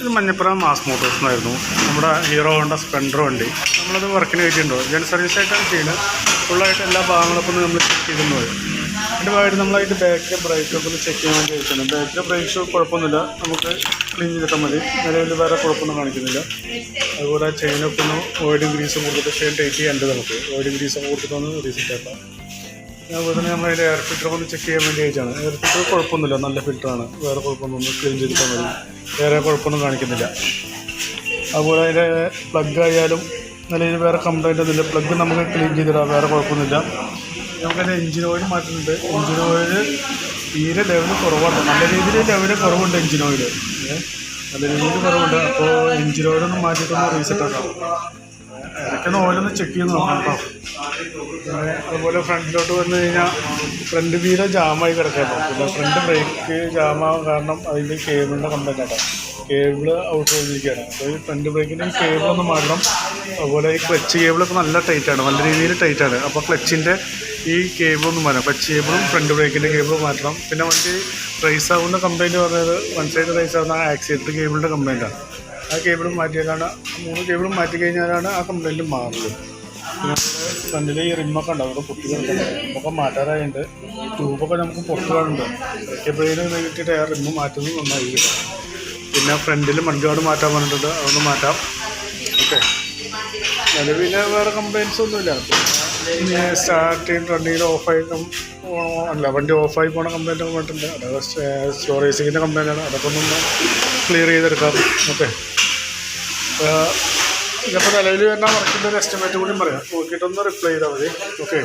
ഇത് Manjappura mass Motors എന്നായിരുന്നു. നമ്മുടെ ഹീറോ ഹോണ്ട സ്പ്ലെൻഡർ വണ്ടി. നമ്മളത് വർക്കിന് കയറ്റിയിട്ടുണ്ടോ. ജൻ സർവീസ് ആയിട്ടാണ് ചെയ്യുന്നത്. ഫുള്ളായിട്ട് എല്ലാ ഭാഗങ്ങളൊക്കെ ഒന്ന് നമ്മൾ ചെക്ക് ചെയ്തിട്ടുണ്ട് അതിന്റെ ഭാഗമായിട്ട് നമ്മളതിന്റെ ബാക്കിലെ ബ്രേക്കൊക്കെ ഒന്ന് ചെക്ക് ചെയ്യാൻ വേണ്ടി വെച്ചിട്ടുണ്ട്. ബാക്കിലെ ബ്രേക്സ് കുഴപ്പമൊന്നുമില്ല. നമുക്ക് ക്ലീൻ ചെയ്തിട്ടാൽ മതി. നിലവിൽ വേറെ കുഴപ്പമൊന്നും കാണിക്കുന്നില്ല. അതുപോലെ ചെയിനൊക്കെ ഒന്ന് ഓയിലും ഗ്രീസും കൊടുത്തിട്ട് ചെയിൻ ടൈറ്റ് ചെയ്യേണ്ടത് നമുക്ക്? ഓയിലും ഗ്രീസ് കൊടുത്തിട്ടൊന്ന് റീസെറ്റ് ആക്കാം. അതുപോലെ വീടിന് നമ്മൾ അതിന്റെ എയർ ഫിൽറ്റർ ഒന്ന് ചെക്ക് ചെയ്യാൻ വേണ്ടി അയച്ചാണ് എയർ ഫിൽറ്റർ കുഴപ്പമൊന്നുമില്ല. നല്ല ഫിൽറ്ററാണ് വേറെ കുഴപ്പമൊന്നും ക്ലീൻ ചെയ്തിട്ടാൽ മതി വേറെ കുഴപ്പമൊന്നും കാണിക്കുന്നില്ല. അതുപോലെ അതിന്റെ പ്ലഗ് ആയാലും നിലയിൽ വേറെ കംപ്ലൈന്റ് ഒന്നുമില്ല പ്ലഗ് നമുക്ക് ക്ലീൻ ചെയ്തിടാം. വേറെ കുഴപ്പമൊന്നുമില്ല. നമുക്കതിന്റെ എഞ്ചിൻ ഓയിൽ മാറ്റുന്നുണ്ട് എഞ്ചിൻ ഓയിൽ തീരെ ലെവൽ കുറവാണ്. നല്ല രീതിയിൽ ലെവൽ കുറവുണ്ട് എഞ്ചിൻ ഓയിൽ നല്ല രീതിയിൽ കുറവുണ്ട്. അപ്പോൾ എഞ്ചിൻ ഓയിലൊന്നും മാറ്റിയിട്ടൊന്ന് റീസെറ്റ് ആക്കാം. ഇടയ്ക്കൊന്ന് ഓയിലൊന്ന് ചെക്ക് ചെയ്ത് നോക്കണം കേട്ടോ പിന്നെ അതുപോലെ ഫ്രണ്ടിലോട്ട് വന്നു കഴിഞ്ഞാൽ ഫ്രണ്ട് വീല ജാമായി കിടക്കാം പിന്നെ ഫ്രണ്ട് ബ്രേക്ക് ജാമാകാൻ കാരണം അതിന്റെ കേബിളിന്റെ കംപ്ലൈന്റ് ആട്ടോ. കേബിൾ ഔട്ട് ചെയ്തിരിക്കുകയാണ് അപ്പോൾ ഈ ഫ്രണ്ട് ബ്രേക്കിന്റെ ഈ കേബിളൊന്ന് മാറ്റണം. അതുപോലെ ഈ ക്ലച്ച് കേബിളൊക്കെ നല്ല ടൈറ്റാണ് നല്ല രീതിയിൽ ടൈറ്റാണ് അപ്പോൾ ക്ലച്ചിന്റെ ഈ കേബിളൊന്നും മാറ്റണം. ക്ലച്ച് കേബിളും ഫ്രണ്ട് ബ്രേക്കിന്റെ കേബിളും മാറ്റണം. പിന്നെ വണ്ടി റൈസ് ആവുന്ന കംപ്ലൈന്റ് പറഞ്ഞത് വൺ സൈഡ് റൈസ് ആവുന്ന ആക്സിഡന്റ് കേബിളിന്റെ കംപ്ലൈന്റാണ് ആ കേബിളും മാറ്റിയാലാണ് മൂന്ന് കേബിളും മാറ്റി കഴിഞ്ഞാലാണ് ആ കംപ്ലൈന്റ് മാറുന്നത്. ഫ്രണ്ടിൽ ഈ റിമ്മൊക്കെ ഉണ്ടാവും അവിടെ പൊട്ടി കിടക്കുന്നത് റിമ്മൊക്കെ മാറ്റാറായുണ്ട് ട്യൂബൊക്കെ നമുക്ക് പുറത്ത് കാണുന്നുണ്ട്. എപ്പോഴേലും വേണ്ടിയിട്ട് ആ റിമ്മ് മാറ്റുന്നത് നന്നായിരിക്കും. പിന്നെ ഫ്രണ്ടിൽ മൺഗാർഡ് മാറ്റാൻ പറഞ്ഞിട്ടുണ്ട് അതൊന്ന് മാറ്റാം. ഓക്കെ നിലവിൽ വേറെ കംപ്ലയിൻസ് ഒന്നുമില്ല. പിന്നെ സ്റ്റാർട്ട് ചെയ്ത് റണ്ണിയിൽ ഓഫായി അല്ല വണ്ടി ഓഫായി പോണ കംപ്ലയിന്റ് ഒക്കെ പറഞ്ഞിട്ടുണ്ട് അതൊക്കെ കംപ്ലൈന്റ് ആണ്. അതൊക്കെ ഒന്ന് ക്ലിയർ ചെയ്തെടുക്കാം. ഓക്കെ ഇതിപ്പോൾ നിലവിൽ വരുന്ന വർക്കിന്റെ ഒരു എസ്റ്റിമേറ്റ് കൂടി പറയാം. നോക്കിയിട്ടൊന്ന് റിപ്ലൈ ചെയ്താൽ മതി. ഓക്കെ